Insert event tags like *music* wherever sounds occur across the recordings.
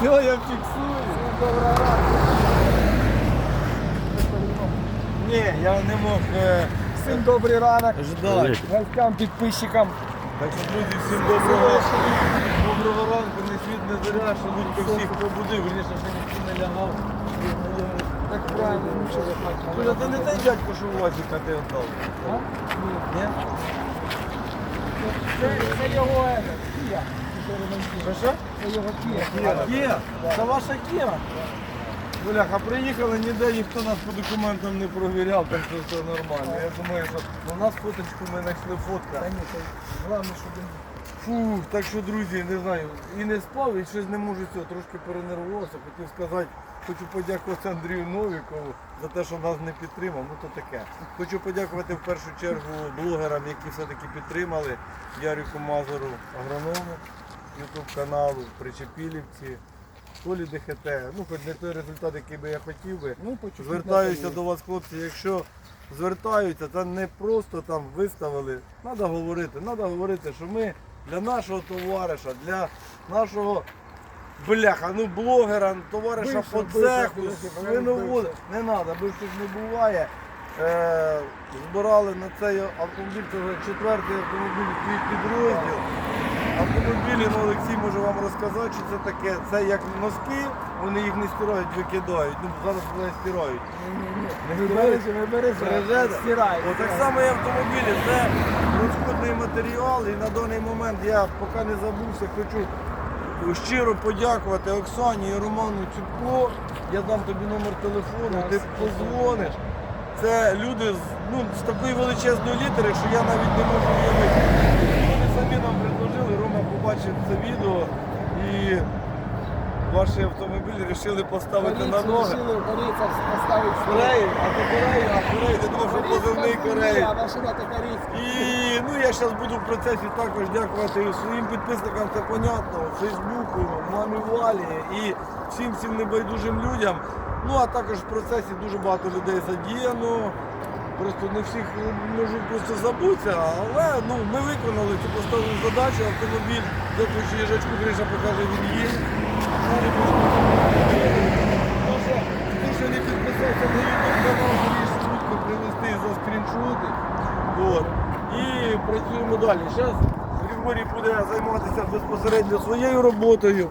Все, я фіксую. Ні, я не мог е, Всім добрий ранок. ждати. Гостям, підписчикам. Так що, друзі, всім доброго, доброго ранку, не світ, не заря, що Лунько всіх побудив, верніше, що ніхто не лягав. Так правильно, нічого не Коля, ти не той дядько, що Вазіка ти віддав? Ні? Це, це його Що що? Це його Кія. А Кія? Це ваша Кія? Бляха, приїхали, ніде ніхто нас по документам не провіряв, так що все нормально. Я думаю, що у нас фоточку ми знайшли фотка. Та ні, головне, щоб він Фух, так що, друзі, не знаю, і не спав, і щось не можу цього, трошки перенервувався. Хотів сказати, хочу подякувати Андрію Новікову за те, що нас не підтримав. Ну то таке. Хочу подякувати в першу чергу блогерам, які все-таки підтримали Ярику Мазуру, агроному, ютуб каналу, Причепілівці, Толі ДХТ. Ну, хоч не той результат, який би я хотів би. Ну, Звертаюся до вас, хлопці, якщо звертаються, це не просто там виставили. Треба говорити, треба говорити, що ми для нашого товариша, для нашого бляха, ну блогера, товариша Бившого, по цеху, свиновода. Не треба, бивших не буває. Е, збирали на цей автомобіль, це вже четвертий автомобіль твій підрозділ. Автомобілі, ну Олексій може вам розказати, що це таке. Це як носки, вони їх не стирають, викидають. Ну зараз вони стирають. Не стирають? Бережете? стираєте. О, так само і автомобілі, це розходний матеріал і на даний момент я поки не забувся, хочу щиро подякувати Оксані і Роману Цюпко. Я дам тобі номер телефону, ти позвониш. Це люди з, ну, з такої величезної літери, що я навіть не можу уявити. Побачив це відео і ваші автомобілі вирішили поставити на ноги. Решили в поставити Кореї, а то Кореї, а Кореї, не думав, що позивний Кореї. А машина то корейська. І ну я зараз буду в процесі також дякувати і своїм підписникам, це понятно, Фейсбуку, мамі Валі і всім всім небайдужим людям. Ну а також в процесі дуже багато людей задіяно. Просто не всіх можу просто забутися, але ну, ми виконали цю поставлену задачу. Автомобіль, дякуючи їжачку, Гриша покаже, він є. Хто ще підписався на YouTube канал, можеш швидко привезти за скріншоти. От. І працюємо далі. Зараз Григорій буде займатися безпосередньо своєю роботою.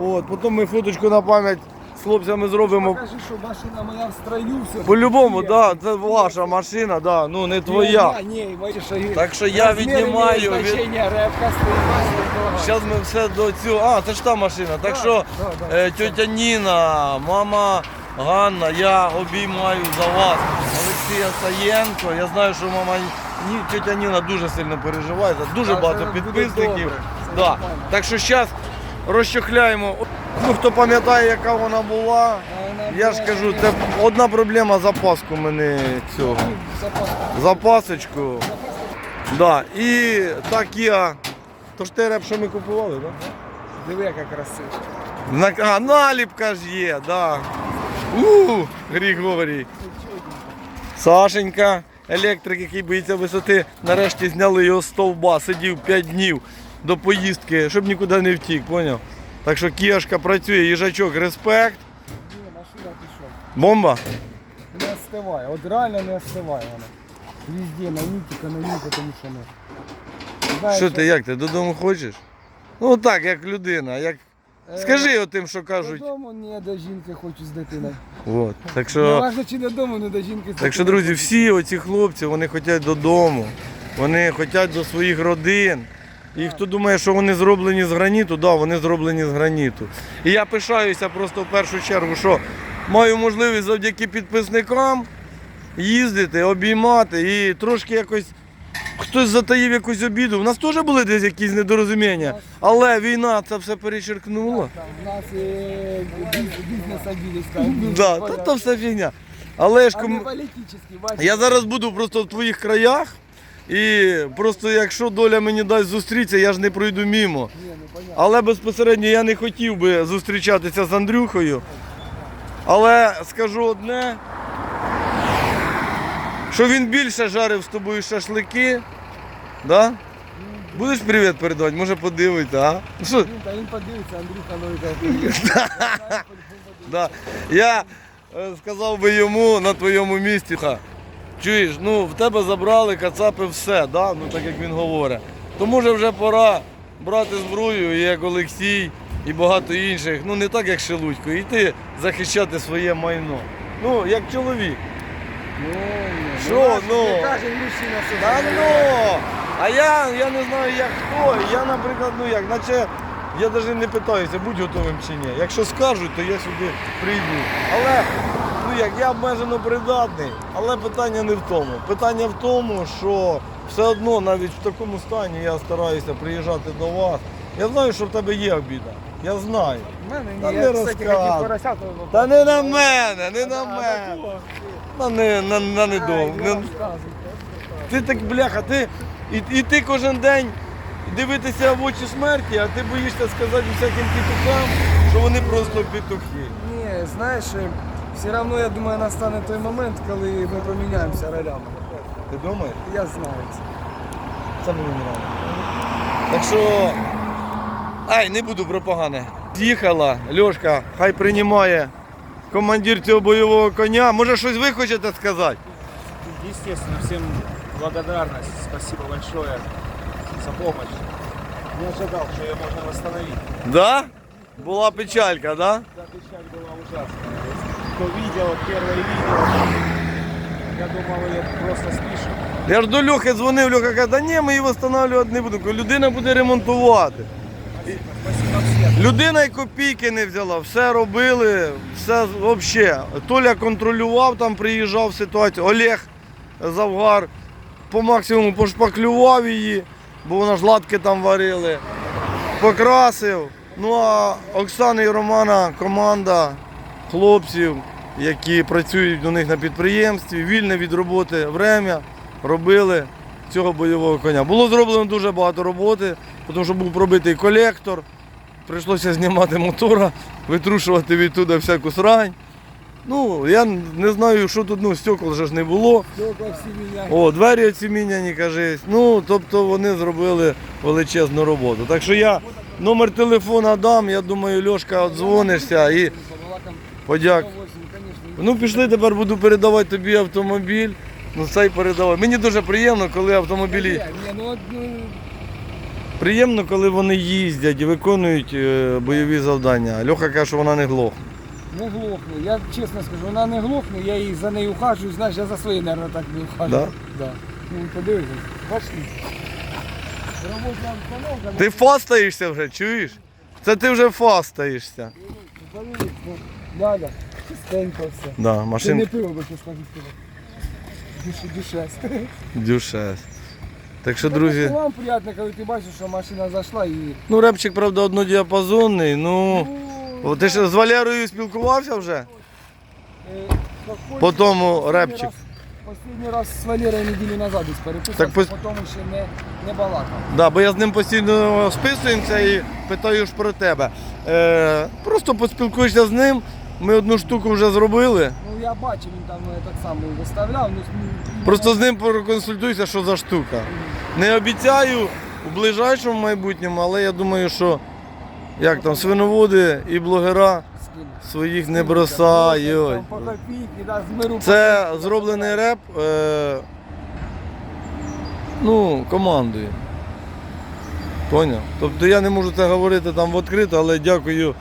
От. Потім ми фоточку на пам'ять з хлопцями зробимо. Покажи, що машина моя в строю все. По-любому, так, да, це ваша машина, да, ну не твоя. Ні, мої шаги. Так що я Розміри віднімаю мають від- значення, репка стоїть. Зараз ми все до цього. А, це ж та машина. Так що да, да. е, тьотя Ніна, мама Ганна, я обіймаю за вас. Олексія Саєнко. Я знаю, що мама Ні, тьотя Ніна дуже сильно переживає, за дуже Та, багато буде підписників. добре, це Да. нормально. Так що зараз розчохляємо. Ну, хто пам'ятає, яка вона була, я ж кажу, це одна проблема запаску мене цього. Запасочку. Да. І так я. То ж те реп, що ми купували, так? Да? Диви, яка красива. А, наліпка ж є, да. У, Григорій. Сашенька, електрик, який боїться висоти, нарешті зняли його з стовба, сидів 5 днів до поїздки, щоб нікуди не втік, поняв? Так що кішка працює, їжачок, респект. Ні, машина пішов. Бомба. Не остиває, от реально не остиває вона. Везде на нітіка, на ніті, тому що не. Знаєш, Що ти, як ти, додому хочеш? Ну так, як людина, як. е, Скажи отим, що кажуть. Додому не до жінки хочу з дитиною. От. Так Не що. важно, чи додому, не до жінки. з Так що, дитиною друзі, всі оці хлопці, вони хочуть додому, вони хочуть до своїх родин. І хто думає, що вони зроблені з граніту, да, вони зроблені з граніту. І я пишаюся просто в першу чергу, що маю можливість завдяки підписникам їздити, обіймати і трошки якось. Хтось затаїв якусь обіду. У нас теж були десь якісь недорозуміння, але війна це все перечеркнула. В нас е, бізнес. Да, та, то все фігня. Але ж. Я зараз буду просто в твоїх краях. І просто якщо доля мені дасть зустрітися, я ж не пройду мімо. Ну. Але безпосередньо я не хотів би зустрічатися з Андрюхою. Але скажу одне, що він більше жарив з тобою шашлики. Да? Будеш привіт передавати, може подивиться, а? Ну що, та він подивиться, Андрюха новий. *laughs* Я е, сказав би йому на твоєму місці. Чуєш, ну в тебе забрали кацапи все, да? ну так як він говорить. То може вже пора брати зброю, і як Олексій і багато інших, ну не так як Шелудько, йти захищати своє майно. Ну, як чоловік. Що, ну? Не каже що Та ну! А я, я не знаю як хто. Я, наприклад, ну як, наче я навіть не питаюся, будь готовим чи ні. Якщо скажуть, то я сюди прийду. Але ну як, я обмежено придатний, але питання не в тому. Питання в тому, що все одно навіть в такому стані я стараюся приїжджати до вас. Я знаю, що в тебе є обіда. Я знаю. В мене Та ні, не я, кстати, розказуй. хотів поросят. Та не на мене, не на мене. На не на, на недовго. Не- Ти так бляха, ти і, і ти кожен день дивитися в очі смерті, а ти боїшся сказати всяким петухам, що вони просто петухи. Ні, знаєш, все одно, я думаю, настане той момент, коли ми поміняємося ролями. Ти думаєш? Я знаю це. Це мені не треба. Так що. Ай, не буду про погане. З'їхала, Льошка, хай приймає командир цього бойового коня. Може щось ви хочете сказати? Естественно, всем благодарность. Спасибо большое за помощь. Не ожидал, что ее можно восстановить. Да? Була печалька, да? Да, печаль была ужасная. Кто видел первое видео, я думал, ее просто спишем. Я ж до Льохи дзвонив, Льоха каже, да ні, ми її встановлювати не будемо. Кажу, Людина буде ремонтувати. Спасибо всем. Людина й копійки не взяла, все робили, все взагалі. Толя контролював, там приїжджав ситуацію. Олег Завгар по максимуму пошпаклював її, бо вона ж латки там варили, покрасив. Ну а Оксана і Романа команда хлопців, які працюють у них на підприємстві, вільне від роботи время робили цього бойового коня. Було зроблено дуже багато роботи, тому що був пробитий колектор. Прийшлося знімати мотора, витрушувати відтуди всяку срань. Ну, я не знаю, що тут, ну, стекол вже ж не було. О, двері оці міняні, кажись. Ну, тобто вони зробили величезну роботу. Так що я номер телефона дам, я думаю, Льошка, дзвонишся і подяк. Ну, пішли, тепер буду передавати тобі автомобіль. Ну, цей передавай. Мені дуже приємно, коли автомобілі. Ну, ну, Приємно, коли вони їздять і виконують е, бойові завдання. Льоха каже, що вона не глохне. не глохне. Я чесно скажу, вона не глохне, я їй за нею ухажую, знаєш, я за свої, мабуть, так не ухажую. Да? Да. Ну, подивися, бачиш? Робоча обстановка. Ти фастаєшся вже, чуєш? Це ти вже фастаєшся. Подивись, ну, Ляля, чистенько все. Да, Ти не машин пиво, ти скажу пиво. Дюші, дюшест. дюшес. Так що, друзі, Вам приємно, коли ти бачиш, що машина зайшла і... ну репчик, правда, однодіапазонний, ну. О, Ти ж з Валерою спілкувався вже? Е, По По тому репчик. Останній раз з Валерою неділю назад десь переписався, Так пос- по тому ще не, не балакав. Да, бо я з ним постійно списуємося і питаю ж про тебе. Е, просто поспілкуєшся з ним. Ми одну штуку вже зробили. Ну я бачив, він там е, так само виставляв. Ну, ну, Просто з ним проконсультуйся, що за штука. Не обіцяю у ближайшому майбутньому, але я думаю, що як там свиноводи і блогера скину. своїх не бросають. Там По копійки, да, зберу. Це зроблений реп е, ну, командою. Поняв? Тобто я не можу це говорити там відкрито, але дякую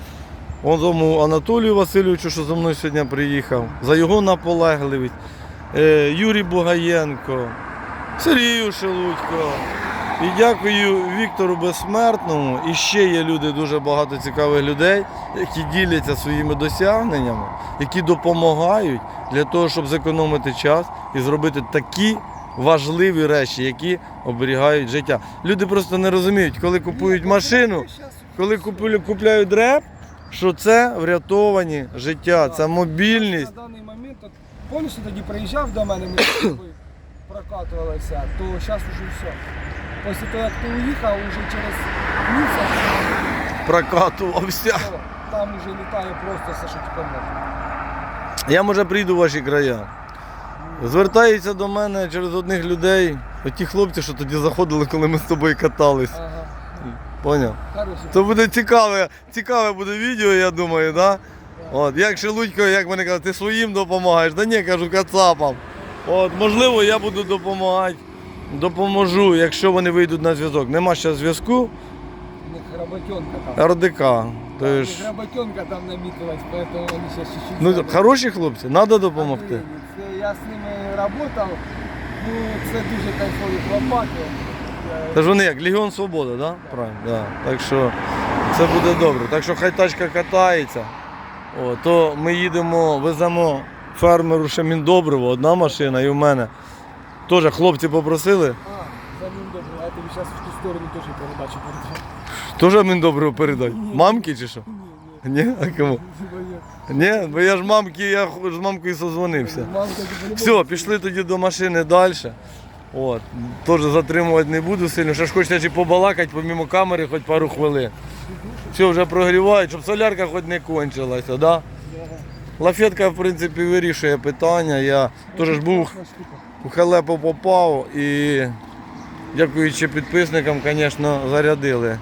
тому Анатолію Васильовичу, що за мною сьогодні приїхав, за його наполегливість. Е, Юрій Бугаєнко, Сергію Шелудько. І дякую Віктору Безсмертному. І ще є люди, дуже багато цікавих людей, які діляться своїми досягненнями, які допомагають для того, щоб зекономити час і зробити такі важливі речі, які оберігають життя. Люди просто не розуміють, коли купують машину, коли купляють реп, що це врятовані життя, це мобільність. На даний момент, от, повністю тоді приїжджав до мене, ми прокатувалися, то зараз уже все. Після того, як ти уїхав, уже через місяць, Прокатувався. то там уже літає просто все, що тільки можна. Я може прийду в ваші края. Звертаються до мене через одних людей Оті хлопці, що тоді заходили, коли ми з тобою катались. Ага. Поняв? То буде цікаве, цікаве буде відео, я думаю, да? От, як Шелудько, як мене кажуть, ти своїм допомагаєш. Да ні, кажу, кацапам. От, можливо, я буду допомагати. Допоможу, якщо вони вийдуть на зв'язок. Нема ще зв'язку. Там. РДК. То ж, них там намітилась, поэтому вони сейчас чуть-чуть... ну, забили. хороші хлопці, треба допомогти. Це я з ними працював, ну це дуже кайфові хлопаки. Це ж вони як Легіон Свобода, да? Правильно, да. Так що це буде добре. Так що хай тачка катається. О, то ми їдемо, веземо фермеру ще міндобриво, одна машина і в мене. Теж хлопці попросили. А, за ним а я тобі зараз в ту сторону теж передачу передам. Теж міндобриво передай. Мамки чи що? Ні? А кому? Ні, бо я ж мамки, я з мамкою созвонився. Все, пішли тоді до машини далі. От, теж затримувати не буду сильно. Ще ж хочеться чи побалакати помімо камери хоч пару хвилин. Все, вже прогрівають, щоб солярка хоч не кончилася, да? Лафетка, в принципі, вирішує питання. Я теж ж був у халепу попав і дякуючи підписникам, звісно, зарядили.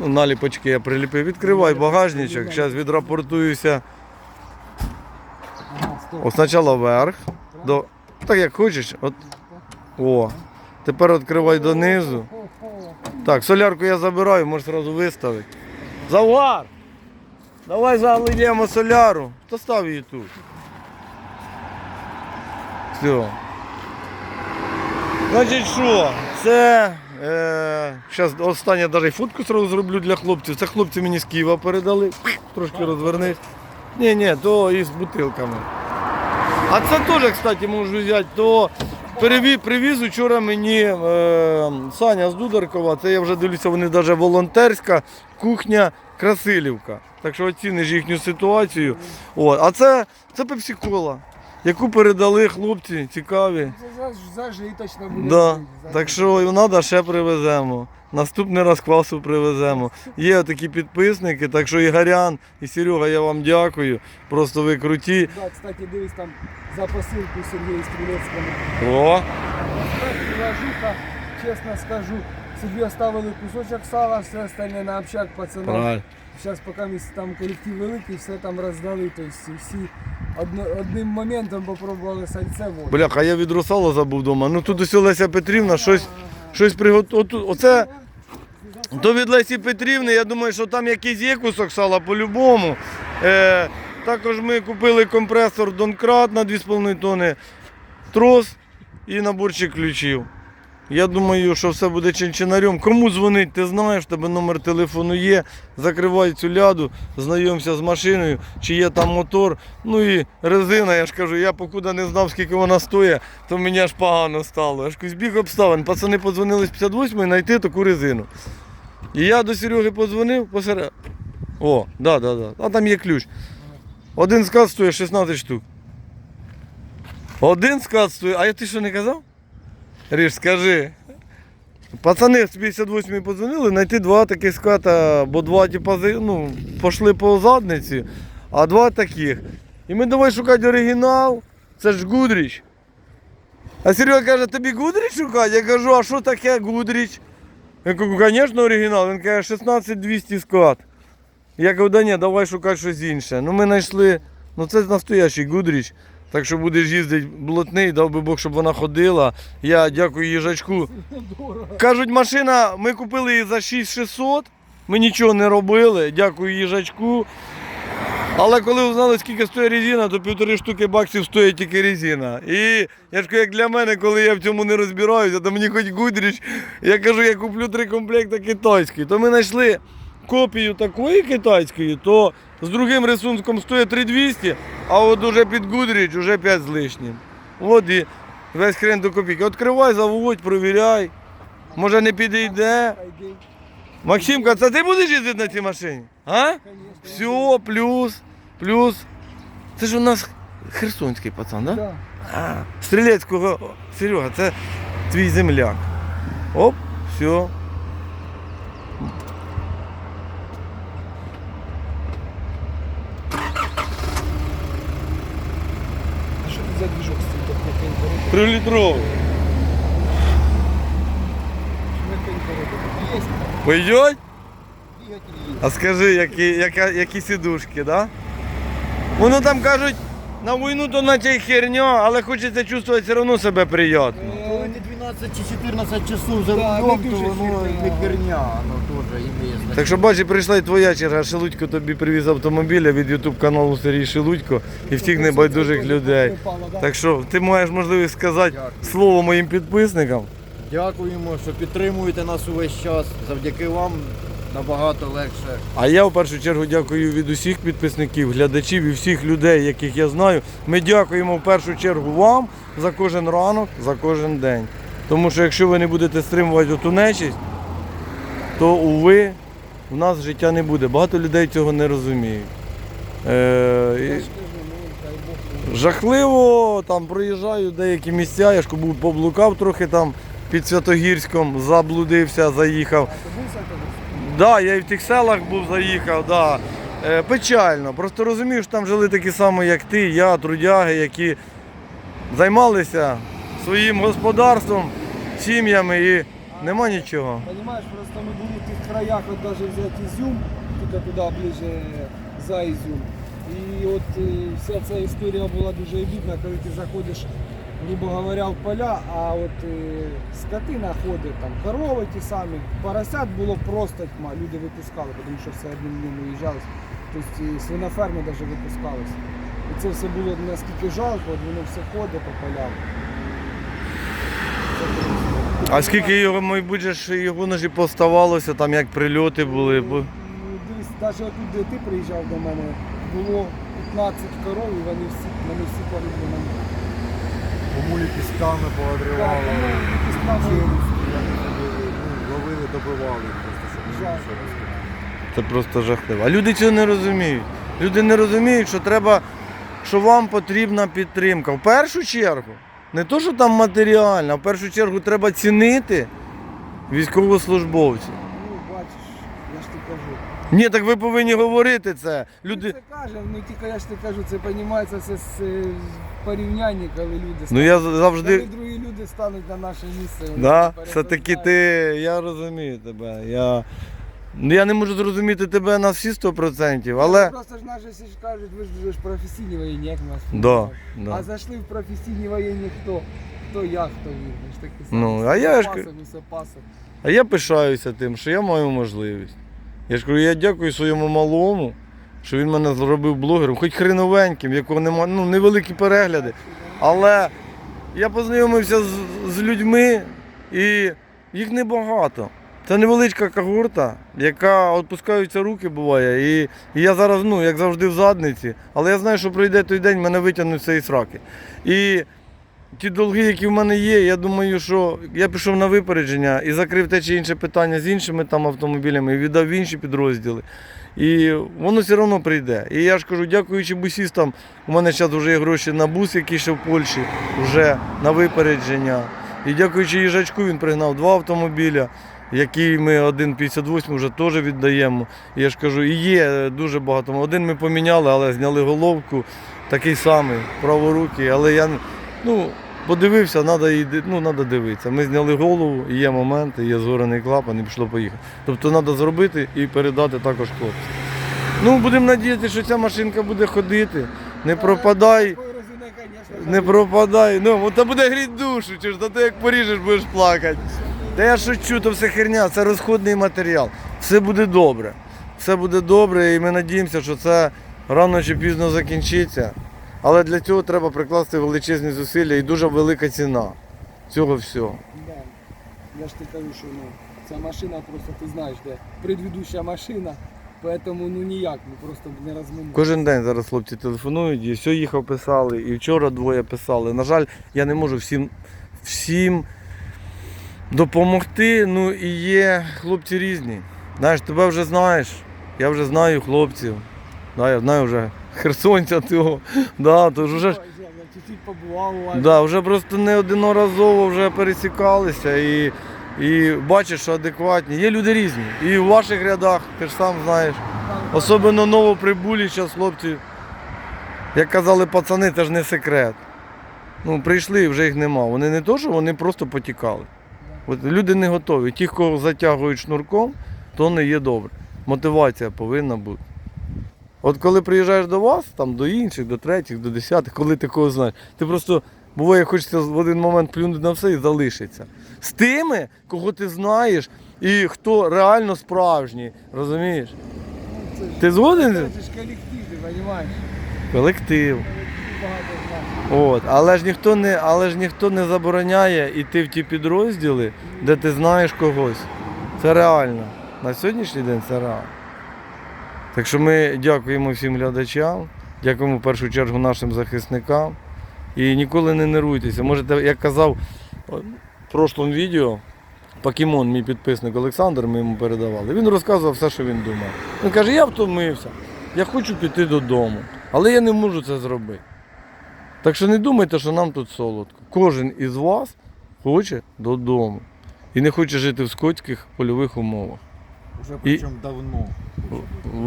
Ну, наліпочки я приліпив. Відкривай багажничок, зараз відрапортуюся. Спочатку вверх. До... Так як хочеш. От. О. Тепер відкривай донизу. Так, солярку я забираю, можеш одразу виставити. Завар! Давай залиємо соляру. Та став її тут. Все. Значить що? Це. Е, зараз останнє навіть фотку сразу зроблю для хлопців. Це хлопці мені з Києва передали. Трошки розвернись. Ні, ні, то із бутилками. А це теж, кстати, можу взяти, то переві, привіз учора мені е, Саня з Дударкова, це я вже дивлюся, вони навіть волонтерська кухня Красилівка. Так що оціниш їхню ситуацію. О, а це, це пепсикола, яку передали хлопці цікаві. Це за- Зажиточно буде. Да. Так що і треба ще привеземо. Наступний раз квасу привеземо. Є такі підписники, так що Ігорян і Серега, я вам дякую. Просто ви круті. Да, кстати, дивись там за посилку Сергія Стрілецькому. О, Ложуха, чесно скажу, собі оставили кусочок сала, все остальне на общак пацанам. Зараз поки там колектив великий, все там роздали, тобто всі одним моментом попробували сальце воду. Бляха, я від русала забув вдома. Ну тут ось Леся Петрівна щось, щось приготувала. Оце то від Лесі Петрівни, я думаю, що там якийсь є кусок сала по-любому. Е, також ми купили компресор Донкрат на 2,5 тонни, трос і наборчик ключів. Я думаю, що все буде чинчинарем. Кому дзвонить, ти знаєш, тебе номер телефону є. Закривай цю ляду, знайомся з машиною, чи є там мотор. Ну і резина, я ж кажу, я покуди не знав, скільки вона стоїть, то мені аж погано стало. Я ж кажу, збіг обставин. Пацани подзвонили з 58-ї знайти таку резину. І я до Сереги подзвонив посеред. О, да, да, да. А там є ключ. Один скат стоїть 16 штук. Один скат стоїть. А я ти що не казав? Ріж, скажи. Пацани з 58 подзвонили, знайти два таких ската, бо два типа, ну, пішли по задниці, а два таких. І ми давай шукати оригінал. Це ж Гудріч. А Серега каже, тобі Гудріч шукати? Я кажу, а що таке Гудріч? Я кажу, звісно, оригінал. Він каже, 16200 склад. Я кажу, да ні, давай шукати щось інше. Ну ми знайшли, ну це настоящий Гудріч. Так що будеш їздити блатний, дав би Бог, щоб вона ходила. Я дякую їжачку. Кажуть, машина, ми купили її за 6600, ми нічого не робили, дякую їжачку. Але коли узнали, скільки стоїть резина, то півтори штуки баксів стоїть тільки резина. І я ж кажу, як для мене, коли я в цьому не розбираюся, то мені хоч Гудріч, я кажу, я куплю три комплекти китайської. То ми знайшли копію такої китайської, то з другим рисунком стоїть 3200, а от уже під Гудріч вже 5 з лишнім. От і весь хрен до копійки. Відкривай, заводь, провіряй. Може не підійде. Максимка, це ти будеш їздити на цій машині? А? Все, плюс, плюс. Це ж у нас херсонський пацан, да? Да. А, Стрілецького. Серега, це твій земляк. Оп, все. Трилитровый. Пойдет? А скажи, які, яка, які сідушки, да? Воно там кажуть, на війну то наче й херня, але хочеться чувствувати все одно себе приємно. Коли ти 12 чи 14 часов за Да, рулем, не то дуже воно херня. не херня, воно теж імеє значення. Так що бачиш, прийшла і твоя черга. Шелудько тобі привіз автомобіля від ютуб каналу Сергій Шелудько і всіх небайдужих людей. Так що ти маєш можливість сказати Дякую. слово моїм підписникам. Дякуємо, що підтримуєте нас увесь час. Завдяки вам набагато легше. А я в першу чергу дякую від усіх підписників, глядачів і всіх людей, яких я знаю. Ми дякуємо в першу чергу вам за кожен ранок, за кожен день. Тому що якщо ви не будете стримувати оту нечість, то уви в нас життя не буде. Багато людей цього не розуміють. Е. Жахливо, там проїжджаю деякі місця, я ж був поблукав трохи там під Святогірськом, заблудився, заїхав. Да, я і в тих селах був, заїхав, да. Е, печально. Просто розумію, що там жили такі самі, як ти, я, трудяги, які займалися своїм господарством, сім'ями і нема нічого. Понимаешь, просто мы были в тех краях, вот даже взять Изюм, тільки туди ближе за Изюм. І от е, вся ця історія була дуже обідна, коли ти заходиш, грубо говоря, в поля, а от е, скотина ходить, там, корови ті самі, поросят було просто тьма, люди випускали, тому що все одним днем виїжджалось. Тобто свиноферми навіть випускалися. І це все було наскільки жалко, от воно все ходить по полям. А скільки його, мабуть, же ж його ножі поставалося, там як прильоти були. Бо... Ну, Дивись, навіть отут, де ти приїжджав до мене, було 15 коров, і вони всі, вони всі на них. Помулі пісками Так, поодривали, якісь там, ходили, ну, ловили, добивали просто, щоб не Жах. що розказати. Це просто жахливо. А люди цього не розуміють. Люди не розуміють, що треба, що вам потрібна підтримка. В першу чергу, не то, що там матеріальна, а в першу чергу треба цінити військовослужбовців. ну бачиш, я ж ти кажу. Ні, так ви повинні говорити це. Люди. Ми це кажемо, ну тільки я ж ти кажу, це розуміється все з е, порівняння, коли люди Ну я Коли другі люди стануть на наше місце. вони Да, все-таки ти. Я розумію тебе. Я, ну, я не можу зрозуміти тебе на всі 100%, але. Просто ж наші всі ж кажуть, ви ж, ви ж професійні воєнні, як нас. Да, да. А зайшли в професійні воєнні хто? Хто я, хто він. Ми ж такі самі. Ну, а я ж усе пасок. А я пишаюся тим, що я маю можливість. Я ж кажу, я дякую своєму малому, що він мене зробив блогером, хоч хреновеньким, в якого немає, ну, невеликі перегляди. Але я познайомився з, з людьми і їх небагато. Це невеличка когорта, яка відпускаються руки буває. І, і я зараз, ну, як завжди, в задниці, але я знаю, що пройде той день, мене витягнуть з цієї сраки. І ті долги, які в мене є, я думаю, що я пішов на випередження і закрив те чи інше питання з іншими там автомобілями і віддав в інші підрозділи. І воно все одно прийде. І я ж кажу, дякуючи бусістам, у мене зараз вже є гроші на бус, який ще в Польщі, вже на випередження. І дякуючи їжачку, він пригнав два автомобіля, які ми 1,58 вже теж віддаємо. І я ж кажу, і є дуже багато. Один ми поміняли, але зняли головку, такий самий, праворукий, але я ну, подивився, треба ну, надо дивитися. Ми зняли голову, і є моменти, є згорений клапан і пішло поїхати. Тобто треба зробити і передати також хлопцям. Ну, будемо надіятися, що ця машинка буде ходити. Не пропадай. Не пропадай. Ну, це буде гріть душу, чи ж то ти як поріжеш, будеш плакати. Та я шучу, то все херня, це розходний матеріал. Все буде добре. Все буде добре, і ми надіємося, що це рано чи пізно закінчиться. Але для цього треба прикласти величезні зусилля і дуже велика ціна цього всього. Да. Я ж ти кажу, що ну, ця машина просто ти знаєш, де предвідуща машина, поэтому ну ніяк, ну просто не розминути. Кожен день зараз хлопці телефонують, і все їхав писали, і вчора двоє писали. На жаль, я не можу всім, всім допомогти. Ну і є хлопці різні. Знаєш, тебе вже знаєш. Я вже знаю хлопців. Да, я знаю вже херсонця цього. Да, то вже. Да, вже просто неодноразово вже пересікалися і, і бачиш, що адекватні. Є люди різні. І в ваших рядах, ти ж сам знаєш. Особливо новоприбулі зараз хлопці. Як казали пацани, це ж не секрет. Ну, прийшли і вже їх нема. Вони не то, що вони просто потікали. От люди не готові. Ті, кого затягують шнурком, то не є добре. Мотивація повинна бути. От коли приїжджаєш до вас, там до інших, до третіх, до десятих, коли ти кого знаєш, ти просто буває, хочеться в один момент плюнути на все і залишиться. З тими, кого ти знаєш, і хто реально справжній, розумієш? Ну, Ти згоден? це ж колектив, ти розумієш? Колектив. Багато знає. От, але ж ніхто не, але ж ніхто не забороняє йти в ті підрозділи, де ти знаєш когось. Це реально. На сьогоднішній день це реально. Так що ми дякуємо всім глядачам, дякуємо в першу чергу нашим захисникам. І ніколи не нервуйтеся. Можете, як казав в прошлому відео, Покемон, мій підписник Олександр, ми йому передавали. Він розказував все, що він думав. Він каже, я втомився, я хочу піти додому, але я не можу це зробити. Так що не думайте, що нам тут солодко. Кожен із вас хоче додому. І не хоче жити в скотських польових умовах. Вже причому давно.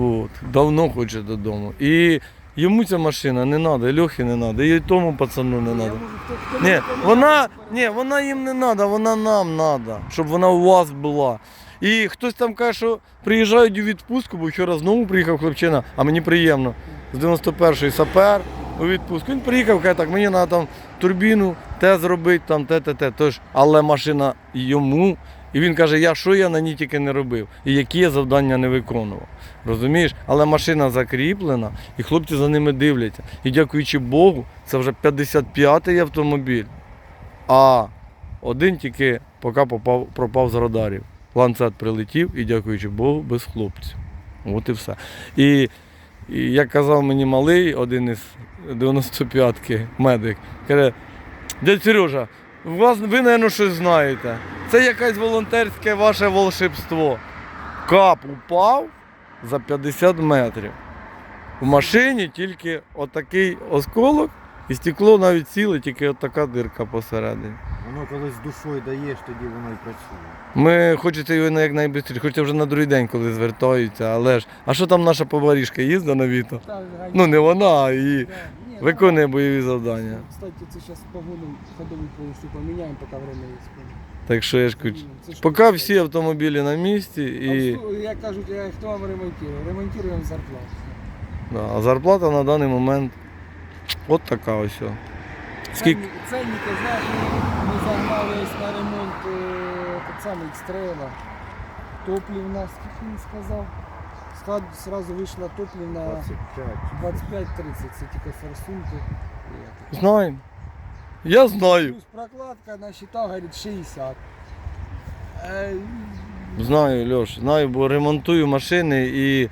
От, давно хоче додому. І йому ця машина не треба, і Льохі не треба, і тому пацану не треба. хто- хто Ні, вона, ні, вона їм не треба, вона нам треба, щоб вона у вас була. І хтось там каже, що приїжджають у відпустку, бо вчора знову приїхав хлопчина, а мені приємно. З 91-ї сапер у відпустку. Він приїхав, каже, так, мені треба там турбіну, те зробити, там те, те, те. Тож, але машина йому. І він каже, я що я на ній тільки не робив, і які я завдання не виконував. Розумієш? Але машина закріплена, і хлопці за ними дивляться. І дякуючи Богу, це вже 55-й автомобіль. А один тільки поки попав, пропав з радарів. Ланцет прилетів і, дякуючи Богу, без хлопців. От і все. І, і як казав мені малий, один із 95-ки медик, каже, дядь Сережа, вас ви, мабуть, щось знаєте. Це якесь волонтерське ваше волшебство. Кап упав за 50 метрів. В машині тільки отакий осколок, і стекло навіть ціле, тільки отака дирка посередині. Воно коли з душою даєш, тоді воно і працює. Ми хочеться його якнайбільше, хочеться вже на другий день, коли звертаються, але ж. А що там наша поварішка їздить на віто? Ну не вона, а її Ні, виконує бойові завдання. Кстати, це зараз погоду ходову повністю поміняємо, поки время є. Так що я ж кажу, Ну, це ж поки всі автомобілі на місці і як кажуть, я- хто вам ремонтує? Ремонтуємо зарплату. да, а зарплата на даний момент от така ось. о. Скільки? Ценники, ценники, знаєш, ми, загнали ось на ремонт е, так самий стрела. Топлівна, скільки він сказав? Склад сразу вийшла топлівна 25. 25-30, це тільки форсунки. Знаємо. Я знаю. Плюс прокладка насчитав, говорить, 60. Е, Знаю, Льош, знаю, бо ремонтую машини і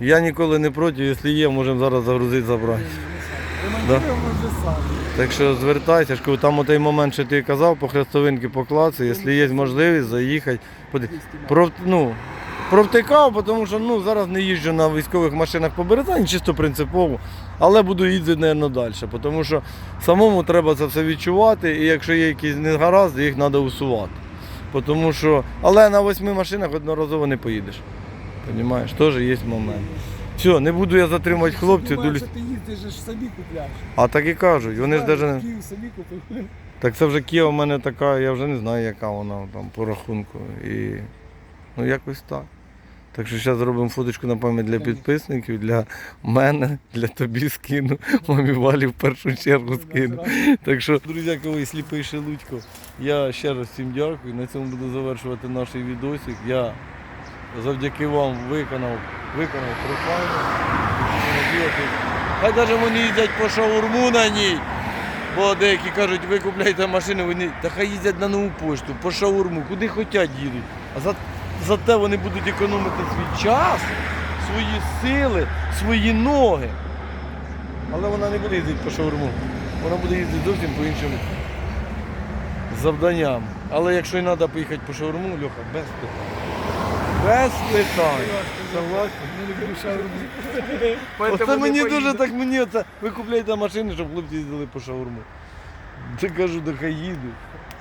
я ніколи не проти, якщо є, можемо зараз загрузити, забрати. Самі. Так що звертайся, ж там у той момент, що ти казав, по хрестовинки покласти, якщо є можливість, заїхати. Про, ну, провтикав, тому що ну, зараз не їжджу на військових машинах по Березані, чисто принципово, але буду їздити, мабуть, далі, тому що самому треба це все відчувати, і якщо є якісь негаразди, їх треба усувати. Тому що, але на восьми машинах одноразово не поїдеш. Понімаєш, теж є момент. Все, не буду я затримувати хлопців. Думаю, що ти їздиш ж собі купляєш. А так і кажуть, вони ж навіть не. Київ собі купив. Так це вже Кія у мене така, я вже не знаю, яка вона там по рахунку. І ну якось так. Так що зараз зробимо фоточку на пам'ять для підписників, для мене, для тобі скину, мамі Валі в першу чергу скину. Так що, друзі, коли сліпий Шелудько, я ще раз всім дякую. На цьому буду завершувати наш відосик. Я завдяки вам виконав, виконав профайл. Хай навіть вони їздять по шаурму на ній. Бо деякі кажуть, ви купляєте машину, вони та хай їздять на нову пошту, по шаурму, куди хочуть їдуть. А за, зате вони будуть економити свій час, свої сили, свої ноги. Але вона не буде їздити по шаурму. Вона буде їздити зовсім по іншим завданням. Але якщо і треба поїхати по шаурму, Льоха, без питань. Без питань. Согласен? Не люблю шаурму. Оце мені дуже так мені оце. Ви купляєте машини, щоб хлопці їздили по шаурму. Ти кажу, да хай їдуть.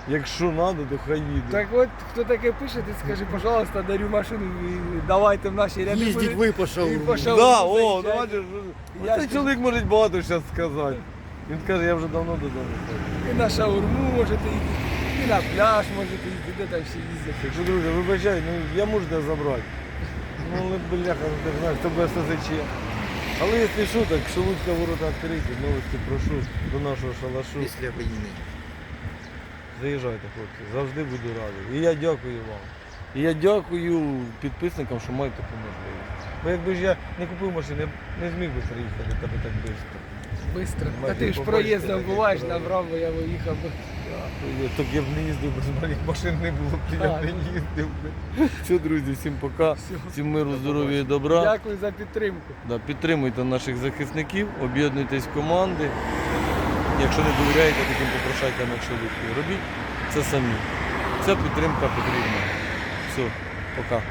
Якщо треба, то хай їдуть. Так от, хто таке пише, ти скажи, пожалуйста, дарю машину і давайте в наші ряди. Їздіть ви по шаурму Да, о, ну бачиш, цей чоловік може багато зараз сказати. Він каже, я вже давно додому. І на шаурму можете їхати. І на пляж можете йти, де там ще їздити. Ну, друже, вибачай, ну я можу тебе забрати. Ну, але бляха, ти ж знаєш, тебе СЗЧ. Але якщо що, так Шелудька ворота відкриті, новості прошу до нашого шалашу. Після війни. Заїжджайте, хлопці, завжди буду радий. І я дякую вам. І я дякую підписникам, що мають таку можливість. Бо якби ж я не купив машину, я б не зміг би приїхати до тебе так швидко. Бистро. Та ти ж проїздом буваєш, набрав, бо я виїхав. би. Так я б не їздив, без моїх машин не було б, я б не їздив. би. Все, друзі, всім пока. Всім миру, здоров'я і добра. Дякую за підтримку. Да, підтримуйте наших захисників, об'єднуйтесь в команди. Якщо не довіряєте, таким попрошайте на ви Робіть це самі. Ця підтримка потрібна. Все, пока.